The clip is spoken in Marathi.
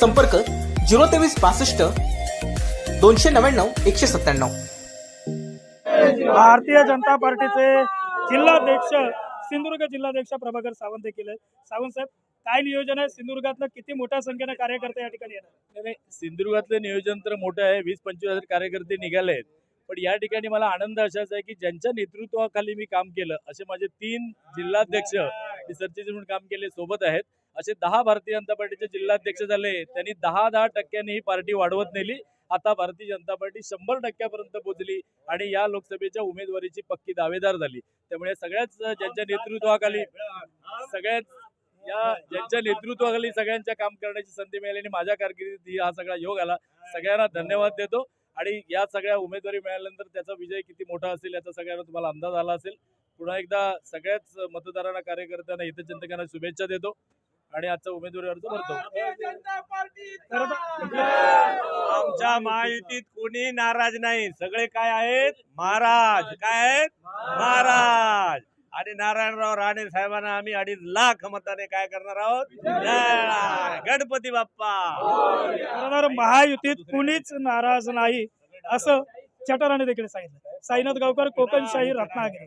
संपर्क झिरो तेवीस बासष्ट दोनशे नव्याण्णव एकशे सत्त्याण्णव. भारतीय जनता पार्टीचे जिल्हाध्यक्ष सिंधुदुर्ग जिल्हाध्यक्ष प्रभाकर सावंत देखील आहेत. सावंत साहेब काय नियोजन आहे? सिंधुदुर्गातलं किती मोठ्या संख्येने कार्यकर्ते या ठिकाणी येणार? नाही, सिंधुदुर्गातलं नियोजन तर मोठं आहे. वीस पंचवीस हजार कार्यकर्ते निघाले आहेत. पण या ठिकाणी मला आनंद असाच आहे की ज्यांच्या नेतृत्वाखाली मी काम केलं असे माझे तीन जिल्हाध्यक्ष सरचिटणीस म्हणून काम केले सोबत आहेत. असे दहा भारतीय जनता पार्टीचे जिल्हाध्यक्ष झाले. त्यांनी दहा दहा टक्क्यांनी ही पार्टी वाढवत नेली. आता भारतीय जनता पार्टी शंभर टक्क्यापर्यंत पोहोचली आणि या लोकसभेच्या उमेदवारीची पक्की दावेदार झाली. त्यामुळे सगळ्याच ज्यांच्या नेतृत्वाखाली सगळ्याच या ज्यांच्या नेतृत्वाखाली सगळ्यांच्या काम करण्याची संधी मिळाली आणि माझ्या कारकिर्दीत ही- हा सगळा योग आला. सगळ्यांना धन्यवाद देतो आणि या सगळ्या उमेदवारी मिळाल्यानंतर त्याचा विजय किती मोठा असेल याचा सगळ्यांना तुम्हाला अंदाज आला असेल. पुन्हा एकदा सगळ्याच मतदारांना कार्यकर्त्यांना हितचिंतकांना शुभेच्छा देतो. आणि आजचा उमेदवारी अर्ज भरतो. आता- आमच्या महायुतीत कोणी नाराज नाही. सगळे काय आहेत? महाराज. काय आहेत? महाराज. आणि नारायणराव राणे साहेबांना आम्ही अडीच लाख मताने काय करणार आहोत? जय गणपती बाप्पा. तर महायुतीत कुणीच नाराज नाही असं चटराने देखील सांगितलं. साईनाथ गावकर कोकणशाही रत्नागिरी.